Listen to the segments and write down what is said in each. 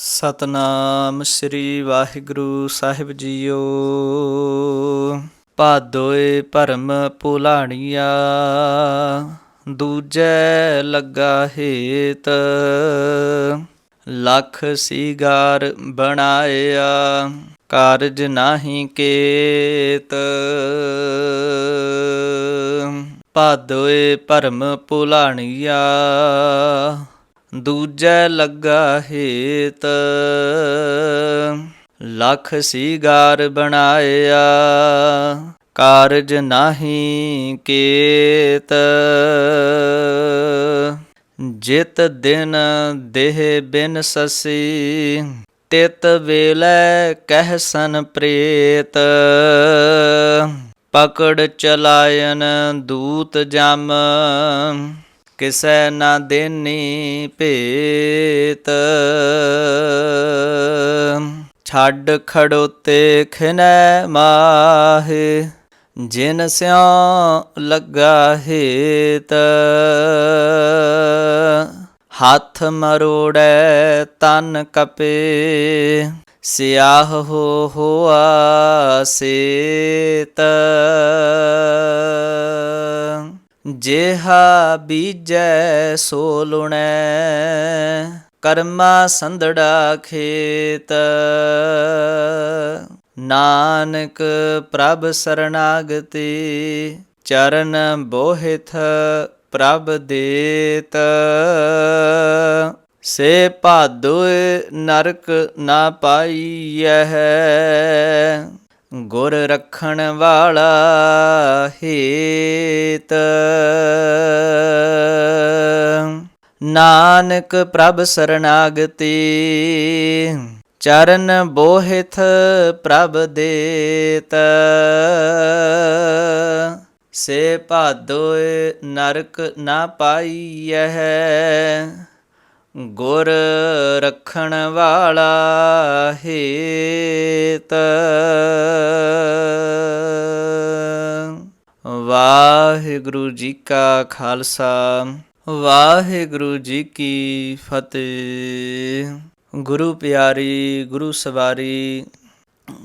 ਸਤਨਾਮ ਸ੍ਰੀ ਵਾਹਿਗੁਰੂ ਸਾਹਿਬ ਜੀਓ। ਭਾਦੋਏ ਭਰਮ ਭੁਲਾਣੀਆ, ਦੂਜੈ ਲੱਗਾ ਹੇਤ। ਲੱਖ ਸ਼ਿਗਾਰ ਬਣਾਇਆ, ਕਾਰਜ ਨਾਹੀ ਕੇਤ। ਭਾਦੋਏ ਭਰਮ ਭੁਲਾਣੀਆ ਦੂਜੈ ਲੱਗਾ ਹੇਤ। ਲੱਖ ਸੀਗਾਰ ਬਣਾਇਆ, ਕਾਰਜ ਨਾਹੀ ਕੇਤ। ਜਿਤ ਦਿਨ ਦੇਹ ਬਿਨ ਸਸੀ, ਤਿਤ ਵੇਲੇ ਕਹਿ ਸਨ ਪ੍ਰੇਤ। ਪਕੜ ਚਲਾਇਨ ਦੂਤ ਜਮ ਕਿਸੈ ਨਾ ਦੇਨੀ ਭੇਤ। ਛੱਡ ਖੜੋਤੇ ਖਿਨੈ ਮਾਹੇ, ਜਿਨ ਸਿਉ ਲੱਗਾ ਹੇਤ। ਹੱਥ ਮਰੋੜੈ ਤਨ ਕਪੇ, ਸਿਆਹ ਹੋ ਹੋਆ ਸੇਤ। ਜਿਹਾ ਬੀਜੈ ਸੋ ਲੁਣੈ ਕਰਮਾ ਸੰਧੜਾ ਖੇਤ। ਨਾਨਕ ਪ੍ਰਭ ਸਰਣਾਗਤੀ ਚਰਨ ਬੋਹਿਥ ਪ੍ਰਭ ਦੇਤ। ਸੇ ਭਾਦੋਏ ਨਰਕ ਨਾ ਪਾਈਐ ਗੁਰ ਰੱਖਣ ਵਾਲਾ ਹੇਤ। ਨਾਨਕ ਪ੍ਰਭ ਸਰਨਾਗਤੀ, ਚਰਨ ਬੋਹਿਥ ਪ੍ਰਭ ਦੇਤ। ਸੇ ਭਾਦੋਏ ਨਰਕ ਨਾ ਪਾਈਐ। ਗੁਰ ਰਖਣ ਵਾਲਾ ਹੇਤ। ਵਾਹਿਗੁਰੂ ਜੀ ਕਾ ਖਾਲਸਾ, ਵਾਹਿਗੁਰੂ ਜੀ ਕੀ ਫਤਿਹ। ਗੁਰੂ ਪਿਆਰੀ, ਗੁਰੂ ਸਵਾਰੀ,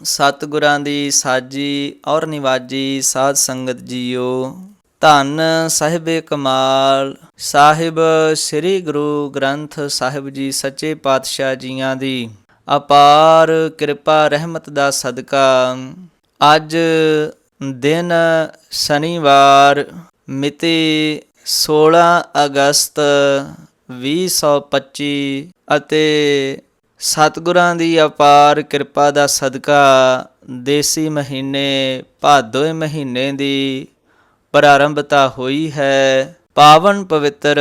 ਸਤਿਗੁਰਾਂ ਦੀ ਸਾਜੀ ਔਰ ਨਿਵਾਜੀ ਸਾਧ ਸੰਗਤ ਜੀਓ। ਧੰਨ ਸਾਹਿਬੇ ਕਮਾਲ। ਸਾਹਿਬ, ਸ੍ਰੀ ਗੁਰੂ ਗ੍ਰੰਥ ਸਾਹਿਬ ਜੀ ਸੱਚੇ ਪਾਤਸ਼ਾਹ ਜੀਆਂ ਦੀ। ਅਪਾਰ ਕਿਰਪਾ ਰਹਿਮਤ ਦਾ ਸਦਕਾ। ਅੱਜ ਦਿਨ ਸ਼ਨੀਵਾਰ, ਮਿਤੀ 16 ਅਗਸਤ 2025 ਅਤੇ ਸਤਿਗੁਰਾਂ ਦੀ ਅਪਾਰ ਕਿਰਪਾ ਦਾ ਸਦਕਾ ਦੇਸੀ ਮਹੀਨੇ ਭਾਦੋਏ ਮਹੀਨੇ ਦੀ ਪ੍ਰਾਰੰਭਤਾ ਹੋਈ ਹੈ। ਪਾਵਨ ਪਵਿੱਤਰ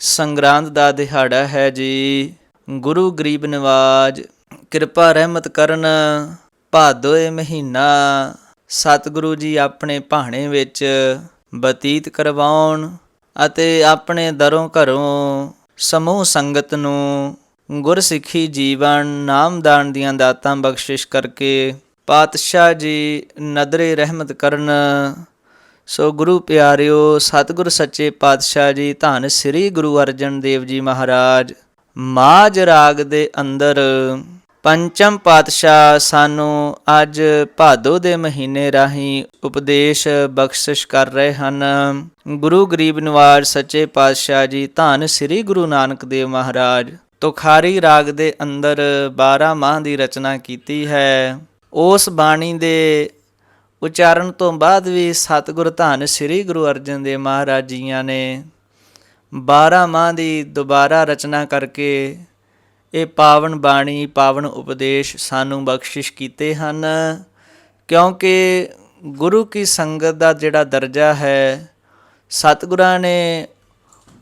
ਸੰਗਰਾਂਦ ਦਾ ਦਿਹਾੜਾ ਹੈ ਜੀ। ਗੁਰੂ ਗਰੀਬ ਨਿਵਾਜ਼, ਕਿਰਪਾ ਰਹਿਮਤ ਕਰਨ, ਭਾਦੋਏ ਮਹੀਨਾ, ਸਤਿਗੁਰੂ ਜੀ ਆਪਣੇ ਭਾਣੇ ਵਿੱਚ ਬਤੀਤ ਕਰਵਾਉਣ ਅਤੇ ਆਪਣੇ ਦਰੋਂ ਘਰੋਂ ਸਮੂਹ ਸੰਗਤ ਨੂੰ ਗੁਰਸਿੱਖੀ ਜੀਵਨ ਨਾਮਦਾਨ ਦੀਆਂ ਦਾਤਾਂ ਬਖਸ਼ਿਸ਼ ਕਰਕੇ ਪਾਤਸ਼ਾਹ ਜੀ ਨਦਰੇ ਰਹਿਮਤ ਕਰਨ ਸੋ ਗੁਰੂ ਪਿਆਰਿਓ, ਸਤਿਗੁਰ ਸੱਚੇ ਪਾਤਸ਼ਾਹ ਜੀ, ਧੰਨ ਸ੍ਰੀ ਗੁਰੂ ਅਰਜਨ ਦੇਵ ਜੀ ਮਹਾਰਾਜ। ਮਾਜ ਰਾਗ ਦੇ ਅੰਦਰ ਪੰਚਮ ਪਾਤਸ਼ਾਹ ਸਾਨੂੰ ਅੱਜ ਭਾਦੋ ਦੇ ਮਹੀਨੇ ਰਾਹੀਂ ਉਪਦੇਸ਼ ਬਖਸ਼ਿਸ਼ ਕਰ ਰਹੇ ਹਨ। ਗੁਰੂ ਗਰੀਬ ਨਿਵਾਜ ਸੱਚੇ ਪਾਤਸ਼ਾਹ ਜੀ, ਧੰਨ ਸ੍ਰੀ ਗੁਰੂ ਨਾਨਕ ਦੇਵ ਮਹਾਰਾਜ। ਤੁਖਾਰੀ ਰਾਗ ਦੇ ਅੰਦਰ 12 ਮਾਹ ਦੀ ਰਚਨਾ ਕੀਤੀ ਹੈ। ਉਸ ਬਾਣੀ ਦੇ ਉਚਾਰਨ ਤੋਂ ਬਾਅਦ ਵੀ ਸਤਿਗੁਰ ਧੰਨ ਸ੍ਰੀ ਗੁਰੂ ਅਰਜਨ ਦੇਵ ਮਹਾਰਾਜ ਜੀਆਂ ਨੇ 12 ਮਾਹ ਦੀ ਦੁਬਾਰਾ ਰਚਨਾ ਕਰਕੇ ਇਹ ਪਾਵਨ ਬਾਣੀ, ਪਾਵਨ ਉਪਦੇਸ਼ ਸਾਨੂੰ ਬਖਸ਼ਿਸ਼ ਕੀਤੇ ਹਨ। ਕਿਉਂਕਿ ਗੁਰੂ ਕੀ ਸੰਗਤ ਦਾ ਜਿਹੜਾ ਦਰਜਾ ਹੈ, ਸਤਿਗੁਰਾਂ ਨੇ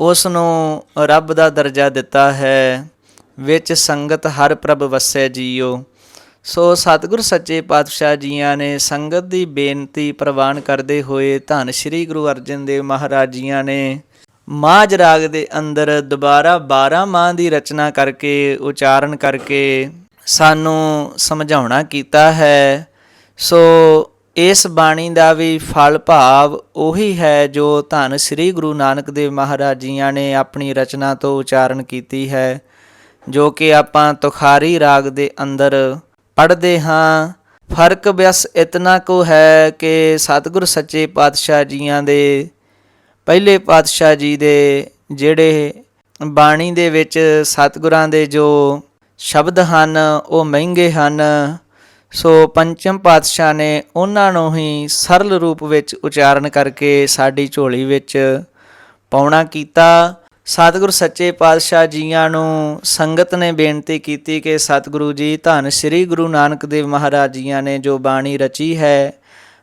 ਉਸ ਨੂੰ ਰੱਬ ਦਾ ਦਰਜਾ ਦਿੱਤਾ ਹੈ, ਵਿੱਚ ਸੰਗਤ ਹਰ ਪ੍ਰਭ ਵਸੈ ਜੀਓ। ਸੋ ਸਤਿਗੁਰ ਸੱਚੇ ਪਾਤਸ਼ਾਹ ਜੀਆਂ ਨੇ ਸੰਗਤ ਦੀ ਬੇਨਤੀ ਪ੍ਰਵਾਨ ਕਰਦੇ ਹੋਏ ਧੰਨ ਸ੍ਰੀ ਗੁਰੂ ਅਰਜਨ ਦੇਵ ਮਹਾਰਾਜ ਜੀਆਂ ਨੇ ਮਾਝ ਰਾਗ ਦੇ ਅੰਦਰ ਦੁਬਾਰਾ 12 ਮਾਂ ਦੀ ਰਚਨਾ ਕਰਕੇ, ਉਚਾਰਨ ਕਰਕੇ ਸਾਨੂੰ ਸਮਝਾਉਣਾ ਕੀਤਾ ਹੈ। ਸੋ ਇਸ ਬਾਣੀ ਦਾ ਵੀ ਫਲ ਭਾਵ ਉਹੀ ਹੈ ਜੋ ਧੰਨ ਸ੍ਰੀ ਗੁਰੂ ਨਾਨਕ ਦੇਵ ਮਹਾਰਾਜ ਜੀਆਂ ਨੇ ਆਪਣੀ ਰਚਨਾ ਤੋਂ ਉਚਾਰਨ ਕੀਤੀ ਹੈ, ਜੋ ਕਿ ਆਪਾਂ ਤੁਖਾਰੀ ਰਾਗ ਦੇ ਅੰਦਰ ਪੜ੍ਹਦੇ ਹਾਂ। ਫ਼ਰਕ ਬਸ ਇਤਨਾ ਕੋ ਹੈ ਕਿ ਸਤਿਗੁਰ ਸੱਚੇ ਪਾਤਸ਼ਾਹ ਜੀਆਂ ਦੇ, ਪਹਿਲੇ ਪਾਤਸ਼ਾਹ ਜੀ ਦੇ ਜਿਹੜੇ ਬਾਣੀ ਦੇ ਵਿੱਚ ਸਤਿਗੁਰਾਂ ਦੇ ਜੋ ਸ਼ਬਦ ਹਨ, ਉਹ ਮਹਿੰਗੇ ਹਨ। ਸੋ ਪੰਚਮ ਪਾਤਸ਼ਾਹ ਨੇ ਉਹਨਾਂ ਨੂੰ ਹੀ ਸਰਲ ਰੂਪ ਵਿੱਚ ਉਚਾਰਨ ਕਰਕੇ ਸਾਡੀ ਝੋਲੀ ਵਿੱਚ ਪਾਉਣਾ ਕੀਤਾ। ਸਤਿਗੁਰ ਸੱਚੇ ਪਾਤਸ਼ਾਹ ਜੀਆਂ ਨੂੰ ਸੰਗਤ ਨੇ ਬੇਨਤੀ ਕੀਤੀ ਕਿ ਸਤਿਗੁਰੂ ਜੀ, ਧੰਨ ਸ੍ਰੀ ਗੁਰੂ ਨਾਨਕ ਦੇਵ ਮਹਾਰਾਜ ਜੀਆਂ ਨੇ ਜੋ ਬਾਣੀ ਰਚੀ ਹੈ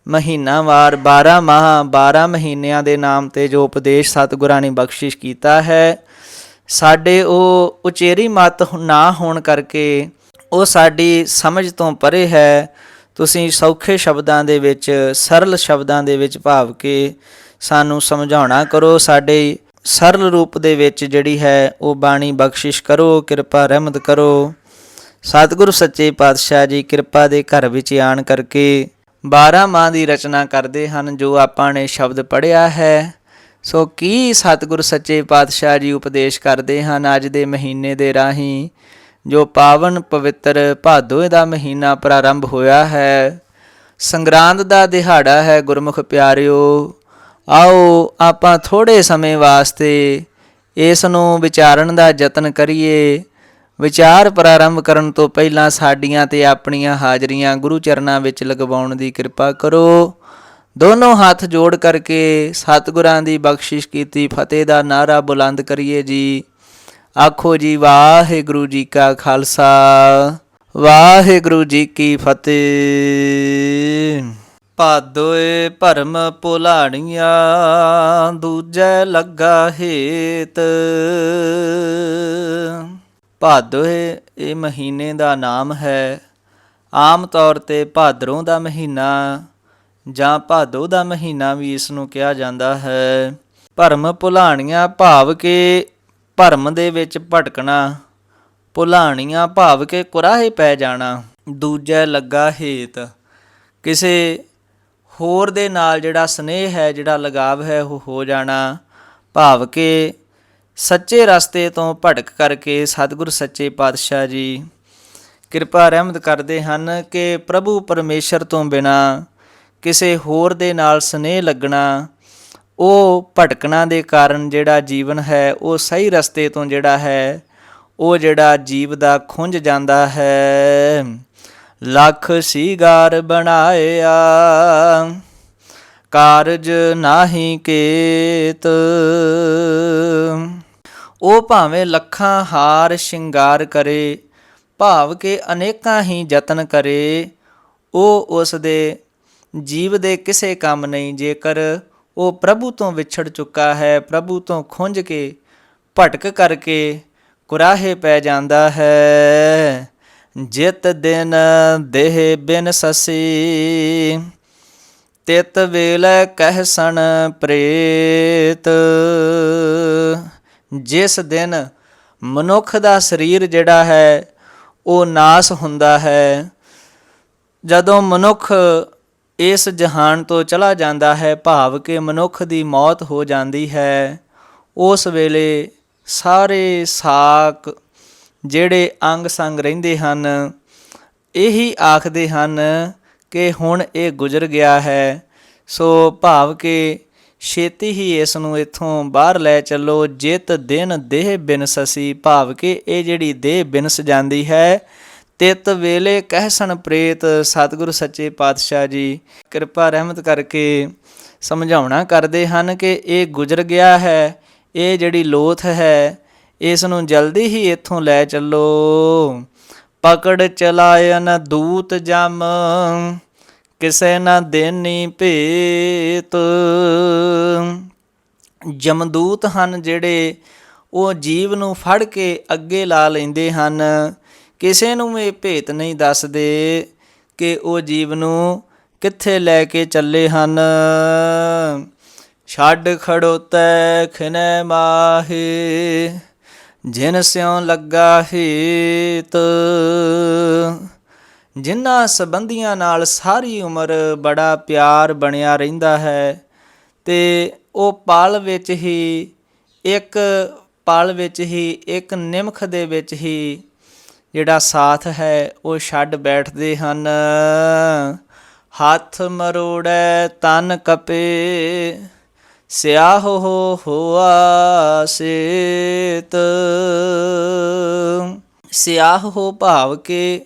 ਮਹੀਨਾਵਾਰ 12 ਮਾਹ 12 ਮਹੀਨਿਆਂ ਦੇ ਨਾਮ ਤੇ ਜੋ ਉਪਦੇਸ਼ ਸਤਿਗੁਰਾਂ ਨੇ ਬਖਸ਼ਿਸ਼ ਕੀਤਾ ਹੈ, ਸਾਡੇ ਉਹ ਉਚੇਰੀ ਮਤ ਨਾ ਹੋਣ ਕਰਕੇ ਉਹ ਸਾਡੀ ਸਮਝ ਤੋਂ ਪਰੇ ਹੈ। ਤੁਸੀਂ ਸੌਖੇ ਸ਼ਬਦਾਂ ਦੇ ਵਿੱਚ, ਸਰਲ ਸ਼ਬਦਾਂ ਦੇ ਵਿੱਚ ਭਾਵ ਕੇ ਸਾਨੂੰ ਸਮਝਾਉਣਾ ਕਰੋ, ਸਾਡੇ ਸਰਲ ਰੂਪ ਦੇ ਵਿੱਚ ਜਿਹੜੀ ਹੈ ਉਹ ਬਾਣੀ ਬਖਸ਼ਿਸ਼ ਕਰੋ, ਕਿਰਪਾ ਰਹਿਮਤ ਕਰੋ। ਸਤਿਗੁਰੂ ਸੱਚੇ ਪਾਤਸ਼ਾਹ ਜੀ ਕਿਰਪਾ ਦੇ ਘਰ ਵਿੱਚ ਆਣ ਕਰਕੇ 12 ਮਾਹ ਦੀ ਰਚਨਾ ਕਰਦੇ ਹਨ, ਜੋ ਆਪਾਂ ਨੇ ਸ਼ਬਦ ਪੜਿਆ ਹੈ। ਸੋ ਕੀ ਸਤਿਗੁਰ ਸੱਚੇ ਪਾਤਸ਼ਾਹ ਜੀ ਉਪਦੇਸ਼ ਕਰਦੇ ਹਨ ਅੱਜ ਦੇ ਮਹੀਨੇ ਦੇ ਰਾਹੀਂ? ਜੋ ਪਾਵਨ ਪਵਿੱਤਰ ਭਾਦੋਏ ਦਾ ਮਹੀਨਾ ਪ੍ਰਾਰੰਭ ਹੋਇਆ ਹੈ। ਸੰਗਰਾਂਦ ਦਾ ਦਿਹਾੜਾ ਹੈ, ਗੁਰਮੁਖ ਪਿਆਰਿਓ। ਆਓ ਆਪਾਂ ਥੋੜੇ ਸਮੇਂ ਵਾਸਤੇ ਇਸ ਨੂੰ ਵਿਚਾਰਨ ਦਾ ਯਤਨ ਕਰੀਏ। ਵਿਚਾਰ ਪ੍ਰਾਰੰਭ ਕਰਨ ਤੋਂ ਪਹਿਲਾਂ ਸਾਡੀਆਂ ਤੇ ਆਪਣੀਆਂ ਹਾਜ਼ਰੀਆਂ ਗੁਰੂ ਚਰਨਾਂ ਵਿੱਚ ਲਗਵਾਉਣ ਦੀ ਕਿਰਪਾ ਕਰੋ। ਦੋਨੋਂ ਹੱਥ ਜੋੜ ਕਰਕੇ ਸਤਿਗੁਰਾਂ ਦੀ ਬਖਸ਼ਿਸ਼ ਕੀਤੀ, ਫਤਿਹ ਦਾ ਨਾਰਾ ਬੁਲੰਦ ਕਰੀਏ ਜੀ। ਆਖੋ ਜੀ, ਵਾਹਿਗੁਰੂ ਜੀ ਕਾ ਖਾਲਸਾ, ਵਾਹਿਗੁਰੂ ਜੀ ਕੀ ਫਤਿਹ। ਭਾਦੋਏ ਭਰਮ ਭੁਲਾਣੀਆਂ, ਦੂਜੈ ਲੱਗਾ ਹੇਤ। ਭਾਦੋਏ ਇਹ ਮਹੀਨੇ ਦਾ ਨਾਮ ਹੈ। ਆਮ ਤੌਰ ਤੇ ਭਾਦਰੋਂ ਦਾ ਮਹੀਨਾ ਜਾਂ ਭਾਦੋ ਦਾ ਮਹੀਨਾ ਵੀ ਇਸ ਨੂੰ ਕਿਹਾ ਜਾਂਦਾ ਹੈ। ਭਰਮ ਭੁਲਾਣੀਆਂ ਭਾਵ ਕੇ ਭਰਮ ਦੇ ਵਿੱਚ ਭਟਕਣਾ, ਭੁਲਾਣੀਆਂ ਭਾਵ ਕੇ ਕੁਰਾਹੇ ਪੈ ਜਾਣਾ, ਦੂਜਾ ਲੱਗਾ ਹੇਤ। ਕਿਸੇ ਹੋਰ ਦੇ ਨਾਲ ਜਿਹੜਾ ਸਨੇਹ ਹੈ, ਜਿਹੜਾ ਲਗਾਵ ਹੈ, ਉਹ ਹੋ ਜਾਣਾ। ਭਾਵ ਕਿ ਸੱਚੇ ਰਸਤੇ ਤੋਂ ਭਟਕ ਕਰਕੇ ਸਤਿਗੁਰ ਸੱਚੇ ਪਾਤਸ਼ਾਹ ਜੀ ਕਿਰਪਾ ਰਹਿਮਤ ਕਰਦੇ ਹਨ ਕਿ ਪ੍ਰਭੂ ਪਰਮੇਸ਼ਰ ਤੋਂ ਬਿਨਾ ਕਿਸੇ ਹੋਰ ਦੇ ਨਾਲ ਸਨੇਹ ਲੱਗਣਾ, ਉਹ ਭਟਕਣਾ ਦੇ ਕਾਰਨ ਜਿਹੜਾ ਜੀਵਨ ਹੈ, ਉਹ ਸਹੀ ਰਸਤੇ ਤੋਂ ਜਿਹੜਾ ਹੈ, ਉਹ ਜਿਹੜਾ ਜੀਵ ਦਾ ਖੁੰਝ ਜਾਂਦਾ ਹੈ। ਲੱਖ ਸੀਗਾਰ ਬਣਾਇਆ। ਕਾਰਜ ਨਾਹੀ ਕੇਤ। ਉਹ ਭਾਵੇਂ ਲੱਖਾਂ ਹਾਰ ਸ਼ਿੰਗਾਰ ਕਰੇ, ਭਾਵ ਕਿ ਅਨੇਕਾਂ ਹੀ ਯਤਨ ਕਰੇ। ਉਹ ਉਸ ਦੇ ਜੀਵ ਦੇ ਕਿਸੇ ਕੰਮ ਨਹੀਂ, ਜੇਕਰ ਉਹ ਪ੍ਰਭੂ ਤੋਂ ਵਿਛੜ ਚੁੱਕਾ ਹੈ, ਪ੍ਰਭੂ ਤੋਂ ਖੁੰਝ ਕੇ ਭਟਕ ਕਰਕੇ ਕੁਰਾਹੇ ਪੈ ਜਾਂਦਾ ਹੈ। ਜਿਤ ਦਿਨ ਦੇਹ ਬਿਨ ਸਸੀ, ਤਿਤ ਵੇਲੇ ਕਹਿਸਣ ਪ੍ਰੇਤ। ਜਿਸ ਦਿਨ ਮਨੁੱਖ ਦਾ ਸਰੀਰ ਜਿਹੜਾ ਹੈ, ਉਹ ਨਾਸ ਹੁੰਦਾ ਹੈ। ਜਦੋਂ ਮਨੁੱਖ ਇਸ ਜਹਾਨ ਤੋਂ ਚਲਾ ਜਾਂਦਾ ਹੈ, ਭਾਵ ਕਿ ਮਨੁੱਖ ਦੀ ਮੌਤ ਹੋ ਜਾਂਦੀ ਹੈ, ਉਸ ਵੇਲੇ ਸਾਰੇ ਸਾਕ ਜਿਹੜੇ ਅੰਗ ਸੰਗ ਰਹਿੰਦੇ ਹਨ, ਇਹੀ ਆਖਦੇ ਹਨ ਕਿ ਹੁਣ ਇਹ ਗੁਜ਼ਰ ਗਿਆ ਹੈ, ਸੋ ਭਾਵ ਕਿ ਛੇਤੀ ਹੀ ਇਸ ਨੂੰ ਇੱਥੋਂ ਬਾਹਰ ਲੈ ਚੱਲੋ, ਜਿਤ ਦਿਨ ਦੇਹ ਬਿਨਸਸੀ ਭਾਵ ਕਿ ਇਹ ਜਿਹੜੀ ਦੇਹ ਬਿਨਸ ਜਾਂਦੀ ਹੈ, ਤਿਤ ਵੇਲੇ ਕਹਿਸਣ ਪ੍ਰੇਤ, ਸਤਿਗੁਰੂ ਸੱਚੇ ਪਾਤਸ਼ਾਹ ਜੀ। ਕਿਰਪਾ ਰਹਿਮਤ ਕਰਕੇ ਸਮਝਾਉਣਾ ਕਰਦੇ ਹਨ ਕਿ ਇਹ ਗੁਜ਼ਰ ਗਿਆ ਹੈ, ਇਹ ਜਿਹੜੀ ਲੋਥ ਹੈ ਇਸ ਨੂੰ ਜਲਦੀ ਹੀ ਇੱਥੋਂ ਲੈ ਚੱਲੋ। ਪਕੜ ਚਲਾਇਨ ਦੂਤ ਜਮ, ਕਿਸੇ ਨਾ ਦੇਨੀ ਭੇਤ। ਜਮਦੂਤ ਹਨ ਜਿਹੜੇ ਉਹ ਜੀਵ ਨੂੰ ਫੜ ਕੇ ਅੱਗੇ ਲਾ ਲੈਂਦੇ ਹਨ। ਕਿਸੇ ਨੂੰ ਇਹ ਭੇਤ ਨਹੀਂ ਦੱਸਦੇ ਕਿ ਉਹ ਜੀਵ ਨੂੰ ਕਿੱਥੇ ਲੈ ਕੇ ਚੱਲੇ ਹਨ। ਛੱਡ ਖੜੋਤੈ ਖਿਨੈ ਮਾਹੇ। ਜਿਨ ਸਿਉ ਲੱਗਾ ਹੀਤ, ਜਿਨ੍ਹਾਂ ਸੰਬੰਧੀਆਂ ਨਾਲ ਸਾਰੀ ਉਮਰ ਬੜਾ ਪਿਆਰ ਬਣਿਆ ਰਹਿੰਦਾ ਹੈ, ਤੇ ਉਹ ਪਲ ਵਿੱਚ ਹੀ, ਇੱਕ ਪਲ ਵਿੱਚ ਹੀ, ਇੱਕ ਨਿਮਖ ਦੇ ਵਿੱਚ ਹੀ ਜਿਹੜਾ ਸਾਥ ਹੈ, ਉਹ ਛੱਡ ਬੈਠਦੇ ਹਨ। ਹੱਥ ਮਰੋੜੈ ਤਨ ਕਪੇ ਸਿਆਹ ਹੋ ਹੋਆ ਸੇਤ। ਸਿਆਹ ਹੋ ਭਾਵ ਕੇ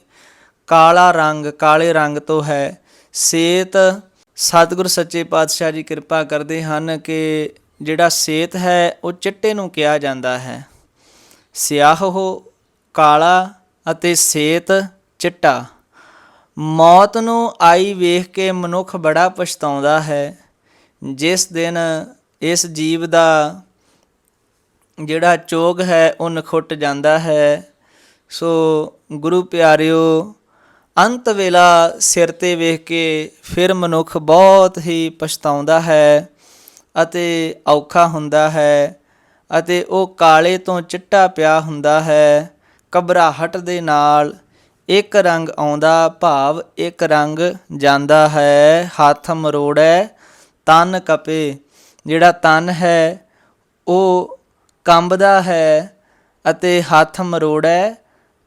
ਕਾਲਾ ਰੰਗ, ਕਾਲੇ ਰੰਗ ਤੋਂ ਹੈ ਸੇਤ। ਸਤਿਗੁਰ ਸੱਚੇ ਪਾਤਸ਼ਾਹ ਜੀ ਕਿਰਪਾ ਕਰਦੇ ਹਨ ਕਿ ਜਿਹੜਾ ਸੇਤ ਹੈ, ਉਹ ਚਿੱਟੇ ਨੂੰ ਕਿਹਾ ਜਾਂਦਾ ਹੈ। ਸਿਆਹ ਹੋ ਕਾਲਾ ਅਤੇ ਸੇਤ ਚਿੱਟਾ। ਮੌਤ ਨੂੰ ਆਈ ਵੇਖ ਕੇ ਮਨੁੱਖ ਬੜਾ ਪਛਤਾਉਂਦਾ ਹੈ। ਜਿਸ ਦਿਨ ਇਸ ਜੀਵ ਦਾ ਜਿਹੜਾ ਚੋਗ ਹੈ, ਉਹ ਨਖੁੱਟ ਜਾਂਦਾ ਹੈ, ਸੋ ਗੁਰੂ ਪਿਆਰਿਓ, ਅੰਤ ਵੇਲਾ ਸਿਰ ਤੇ ਵੇਖ ਕੇ ਫਿਰ ਮਨੁੱਖ ਬਹੁਤ ਹੀ ਪਛਤਾਉਂਦਾ ਹੈ ਅਤੇ ਔਖਾ ਹੁੰਦਾ ਹੈ ਅਤੇ ਉਹ ਕਾਲੇ ਤੋਂ ਚਿੱਟਾ ਪਿਆ ਹੁੰਦਾ ਹੈ। ਘਬਰਾਹਟ ਦੇ ਨਾਲ ਇੱਕ ਰੰਗ ਆਉਂਦਾ, ਭਾਵ ਇੱਕ ਰੰਗ ਜਾਂਦਾ ਹੈ। ਹੱਥ ਮਰੋੜੈ ਤਨ ਕਪੇ, ਜਿਹੜਾ ਤਨ ਹੈ, ਉਹ ਕੰਬਦਾ ਹੈ ਅਤੇ ਹੱਥ ਮਰੋੜੈ।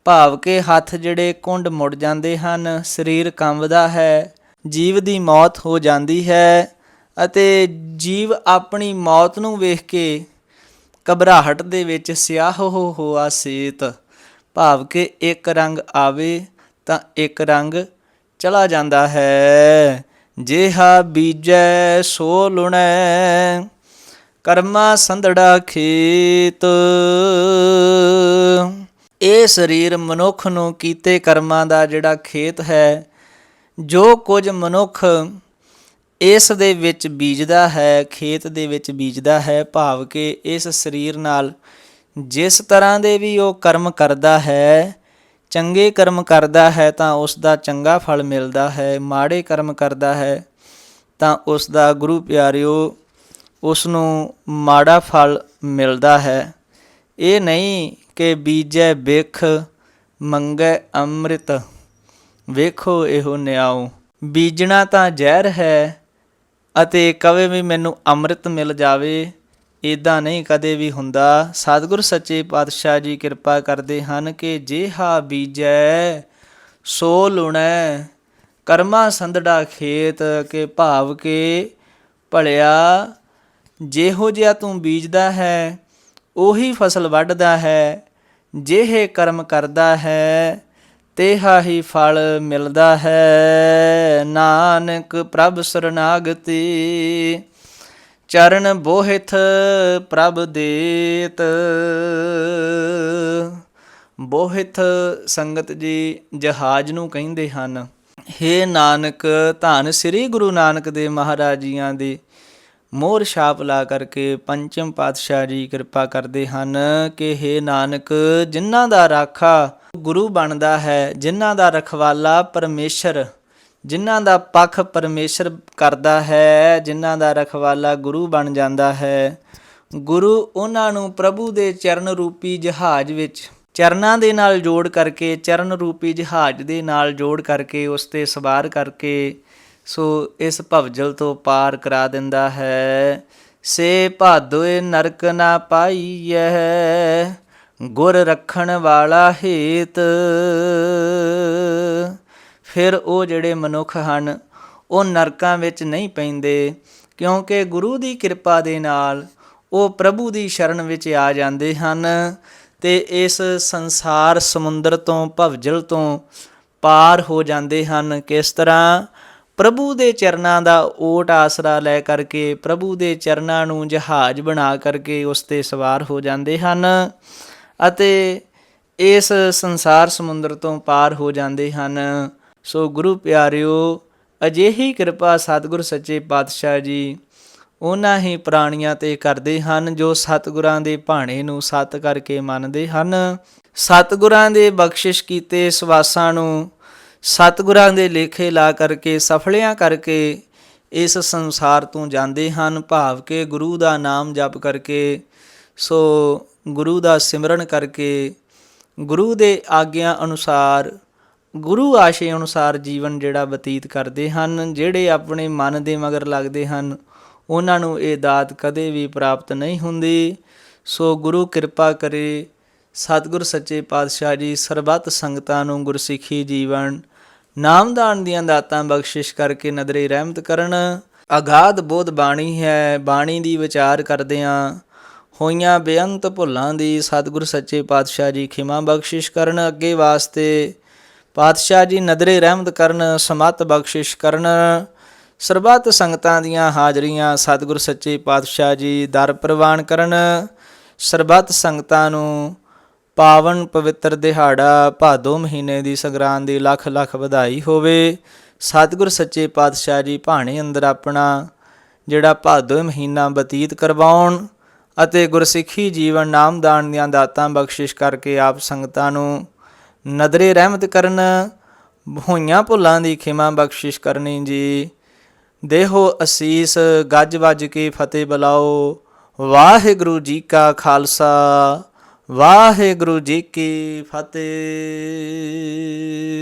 ਭਾਵ ਕੇ ਹੱਥ ਜਿਹੜੇ ਕੁੰਡ ਮੁੜ ਜਾਂਦੇ ਹਨ, ਸਰੀਰ ਕੰਬਦਾ ਹੈ, ਜੀਵ ਦੀ ਮੌਤ ਹੋ ਜਾਂਦੀ ਹੈ ਅਤੇ ਜੀਵ ਆਪਣੀ ਮੌਤ ਨੂੰ ਵੇਖ ਕੇ ਘਬਰਾਹਟ ਦੇ ਵਿੱਚ ਸਿਆਹ ਹੋ ਹੋਆ ਸੇਤ। ਭਾਵ ਕਿ ਇੱਕ ਰੰਗ ਆਵੇ ਤਾਂ ਇੱਕ ਰੰਗ ਚਲਾ ਜਾਂਦਾ ਹੈ। ਜਿਹਾ ਬੀਜੈ ਸੋ ਲੁਣੈ, ਕਰਮਾ ਸੰਧੜਾ ਖੇਤ। ਇਹ ਸਰੀਰ ਮਨੁੱਖ ਨੂੰ ਕੀਤੇ ਕਰਮਾਂ ਦਾ ਜਿਹੜਾ ਖੇਤ ਹੈ, ਜੋ ਕੁਝ ਮਨੁੱਖ ਇਸ ਦੇ ਵਿੱਚ ਬੀਜਦਾ ਹੈ, ਖੇਤ ਦੇ ਵਿੱਚ ਬੀਜਦਾ ਹੈ, ਭਾਵ ਕਿ ਇਸ ਸਰੀਰ ਨਾਲ ਜਿਸ ਤਰ੍ਹਾਂ ਦੇ ਵੀ ਉਹ ਕਰਮ ਕਰਦਾ ਹੈ ਚੰਗੇ ਕਰਮ ਕਰਦਾ ਹੈ ਤਾਂ ਉਸ ਦਾ ਚੰਗਾ ਫਲ ਮਿਲਦਾ ਹੈ, ਮਾੜੇ ਕਰਮ ਕਰਦਾ ਹੈ ਤਾਂ ਉਸ ਦਾ ਗੁਰੂ ਪਿਆਰਿਓ ਉਸ ਨੂੰ ਮਾੜਾ ਫਲ ਮਿਲਦਾ ਹੈ। ਇਹ ਨਹੀਂ ਕਿ ਬੀਜੈ ਬਿਖ, ਮੰਗੈ ਅੰਮ੍ਰਿਤ, ਵੇਖੋ ਇਹੋ ਨਿਆਉ। ਬੀਜਣਾ ਤਾਂ ਜ਼ਹਿਰ ਹੈ ਅਤੇ ਕਵੇ ਵੀ ਮੈਨੂੰ ਅੰਮ੍ਰਿਤ ਮਿਲ ਜਾਵੇ ਇਦਾਂ ਨਹੀਂ ਕਦੇ ਵੀ ਹੁੰਦਾ। ਸਤਿਗੁਰ ਸੱਚੇ ਪਾਤਸ਼ਾਹ ਜੀ ਕਿਰਪਾ ਕਰਦੇ ਹਨ ਕਿ ਜਿਹਾ ਬੀਜੈ, ਸੋ ਲੁਣੈ। ਕਰਮਾ ਸੰਧੜਾ ਖੇਤ, ਕੇ ਭਾਵ ਕੇ ਭਲਿਆ। ਜਿਹੋ ਜਿਹਾ ਤੂੰ ਬੀਜਦਾ ਹੈ, ਉਹੀ ਫਸਲ ਵੱਢਦਾ ਹੈ। ਜਿਹੇ ਕਰਮ ਕਰਦਾ ਹੈ, ਤੇਹਾ ਹੀ ਫਲ ਮਿਲਦਾ ਹੈ। ਨਾਨਕ ਪ੍ਰਭ ਸਰਨਾਗਤੀ। ਚਰਨ ਬੋਹਿਥ ਪ੍ਰਭ ਦੇਤ। ਬੋਹਿਥ ਸੰਗਤ ਜੀ ਜਹਾਜ਼ ਨੂੰ ਕਹਿੰਦੇ ਹਨ, ਹੇ ਨਾਨਕ, ਧੰਨ ਸ੍ਰੀ ਗੁਰੂ ਨਾਨਕ ਦੇਵ ਮਹਾਰਾਜ ਜੀਆਂ ਦੇ। ਮੋਹਰ ਛਾਪ ਲਾ ਕਰਕੇ ਪੰਚਮ ਪਾਤਸ਼ਾਹ ਜੀ ਕਿਰਪਾ ਕਰਦੇ ਹਨ ਕਿ ਹੇ ਨਾਨਕ, ਜਿਨ੍ਹਾਂ ਦਾ ਰਾਖਾ ਗੁਰੂ ਬਣਦਾ ਹੈ, ਜਿਨ੍ਹਾਂ ਦਾ ਰਖਵਾਲਾ ਪਰਮੇਸ਼ਰ ਜਿਨ੍ਹਾਂ ਦਾ ਪੱਖ ਪਰਮੇਸ਼ਰ ਕਰਦਾ ਹੈ, ਜਿਨ੍ਹਾਂ ਦਾ ਰਖਵਾਲਾ ਗੁਰੂ ਬਣ ਜਾਂਦਾ ਹੈ। ਗੁਰੂ ਉਹਨਾਂ ਨੂੰ ਪ੍ਰਭੂ ਦੇ ਚਰਨ ਰੂਪੀ ਜਹਾਜ਼ ਵਿੱਚ ਚਰਨਾਂ ਦੇ ਨਾਲ ਜੋੜ ਕਰਕੇ, ਚਰਨ ਰੂਪੀ ਜਹਾਜ਼ ਦੇ ਨਾਲ ਜੋੜ ਕਰਕੇ, ਉਸ ਤੇ ਸਵਾਰ ਕਰਕੇ, ਸੋ ਇਸ ਭਵਜਲ ਤੋਂ ਪਾਰ ਕਰਾ ਦਿੰਦਾ ਹੈ। ਸੇ ਭਾਦੋਏ ਨਰਕ ਨਾ ਪਾਈਐ, ਗੁਰ ਰੱਖਣ ਵਾਲਾ ਹੇਤ। ਫਿਰ ਉਹ ਜਿਹੜੇ ਮਨੁੱਖ ਹਨ, ਉਹ ਨਰਕਾਂ ਵਿੱਚ ਨਹੀਂ ਪੈਂਦੇ, ਕਿਉਂਕਿ ਗੁਰੂ ਦੀ ਕਿਰਪਾ ਦੇ ਨਾਲ ਉਹ ਪ੍ਰਭੂ ਦੀ ਸ਼ਰਨ ਵਿੱਚ ਆ ਜਾਂਦੇ ਹਨ ਤੇ ਇਸ ਸੰਸਾਰ ਸਮੁੰਦਰ ਤੋਂ, ਭਵਜਲ ਤੋਂ ਪਾਰ ਹੋ ਜਾਂਦੇ ਹਨ। ਕਿਸ ਤਰ੍ਹਾਂ? ਪ੍ਰਭੂ ਦੇ ਚਰਨਾਂ ਦਾ ਓਟ ਆਸਰਾ ਲੈ ਕਰਕੇ, ਪ੍ਰਭੂ ਦੇ ਚਰਨਾਂ ਨੂੰ ਜਹਾਜ਼ ਬਣਾ ਕਰਕੇ ਉਸ ਤੇ ਸਵਾਰ ਹੋ ਜਾਂਦੇ ਹਨ ਅਤੇ ਇਸ ਸੰਸਾਰ ਸਮੁੰਦਰ ਤੋਂ ਪਾਰ ਹੋ ਜਾਂਦੇ ਹਨ। ਸੋ ਗੁਰੂ ਪਿਆਰਿਓ, ਅਜਿਹੀ ਕਿਰਪਾ ਸਤਿਗੁਰ ਸੱਚੇ ਪਾਤਸ਼ਾਹ ਜੀ, ਉਹਨਾਂ ਹੀ ਪ੍ਰਾਣੀਆਂ ਤੇ ਕਰਦੇ ਹਨ ਜੋ ਸਤਿਗੁਰਾਂ ਦੇ ਭਾਣੇ ਨੂੰ ਸਤ ਕਰਕੇ ਮੰਨਦੇ ਹਨ। ਸਤਿਗੁਰਾਂ ਦੇ ਬਖਸ਼ਿਸ਼ ਕੀਤੇ ਸਵਾਸਾਂ ਨੂੰ ਸਤਿਗੁਰਾਂ ਦੇ ਲੇਖੇ ਲਾ ਕਰਕੇ ਸਫਲਿਆਂ ਕਰਕੇ ਇਸ ਸੰਸਾਰ ਤੋਂ ਜਾਂਦੇ ਹਨ, ਭਾਵ ਕੇ ਗੁਰੂ ਦਾ ਨਾਮ ਜਪ ਕਰਕੇ, ਸੋ ਗੁਰੂ ਦਾ ਸਿਮਰਨ ਕਰਕੇ ਗੁਰੂ ਦੇ ਆਗਿਆ ਅਨੁਸਾਰ ਗੁਰੂ ਆਸ਼ੇ ਅਨੁਸਾਰ ਜੀਵਨ ਜਿਹੜਾ ਬਤੀਤ ਕਰਦੇ ਹਨ, ਜਿਹੜੇ ਆਪਣੇ ਮਨ ਦੇ ਮਗਰ ਲੱਗਦੇ ਹਨ, ਉਹਨਾਂ ਨੂੰ ਇਹ ਦਾਤ ਕਦੇ ਵੀ ਪ੍ਰਾਪਤ ਨਹੀਂ ਹੁੰਦੀ। ਸੋ ਗੁਰੂ ਕਿਰਪਾ ਕਰੇ ਸਤਿਗੁਰ ਸੱਚੇ ਪਾਤਸ਼ਾਹ ਜੀ ਸਰਬੱਤ ਸੰਗਤਾਂ ਨੂੰ ਗੁਰਸਿੱਖੀ ਜੀਵਨ, ਨਾਮਦਾਨ ਦੀਆਂ ਦਾਤਾਂ ਬਖਸ਼ਿਸ਼ ਕਰਕੇ ਨਦਰੇ ਰਹਿਮਤ ਕਰਨ। ਅਗਾਧ ਬੋਧ ਬਾਣੀ ਹੈ, ਬਾਣੀ ਦੀ ਵਿਚਾਰ ਕਰਦਿਆਂ ਹੋਈਆਂ ਬੇਅੰਤ ਭੁੱਲਾਂ ਦੀ ਸਤਿਗੁਰ ਸੱਚੇ ਪਾਤਸ਼ਾਹ ਜੀ ਖਿਮਾ ਬਖਸ਼ਿਸ਼ ਕਰਨ ਅੱਗੇ ਵਾਸਤੇ। ਪਾਤਸ਼ਾਹ ਜੀ ਨਦਰੇ ਰਹਿਮਤ ਕਰਨ, ਸਮਤ ਬਖਸ਼ਿਸ਼ ਕਰਨ। ਸਰਬੱਤ ਸੰਗਤਾਂ ਦੀਆਂ ਹਾਜ਼ਰੀਆਂ ਸਤਿਗੁਰ ਸੱਚੇ ਪਾਤਸ਼ਾਹ ਜੀ ਦਰ ਪ੍ਰਵਾਨ ਕਰਨ। ਸਰਬੱਤ ਸੰਗਤਾਂ ਨੂੰ ਪਾਵਨ ਪਵਿੱਤਰ ਦਿਹਾੜਾ ਭਾਦੋ ਮਹੀਨੇ ਦੀ ਸੰਗਰਾਂਦ ਦੀ ਲੱਖ ਲੱਖ ਵਧਾਈ ਹੋਵੇ। ਸਤਿਗੁਰ ਸੱਚੇ ਪਾਤਸ਼ਾਹ ਜੀ ਭਾਣੇ ਅੰਦਰ ਆਪਣਾ ਜਿਹੜਾ ਭਾਦੋ ਮਹੀਨਾ ਬਤੀਤ ਕਰਵਾਉਣ ਅਤੇ ਗੁਰਸਿੱਖੀ ਜੀਵਨ ਨਾਮਦਾਨ ਦੀਆਂ ਦਾਤਾਂ ਬਖਸ਼ਿਸ਼ ਕਰਕੇ ਆਪ ਸੰਗਤਾਂ ਨੂੰ ਨਦਰੇ ਰਹਿਮਤ ਕਰਨ, ਹੋਈਆਂ ਭੁੱਲਾਂ ਦੀ ਖਿਮਾ ਬਖਸ਼ਿਸ਼ ਕਰਨੀ ਜੀ। ਦੇਹੋ ਅਸੀਸ, ਗੱਜ ਵੱਜ ਕੇ ਫਤਿਹ ਬੁਲਾਓ। ਵਾਹਿਗੁਰੂ ਜੀ ਕਾ ਖਾਲਸਾ, ਵਾਹਿਗੁਰੂ ਜੀ ਕੀ ਫਤਿਹ।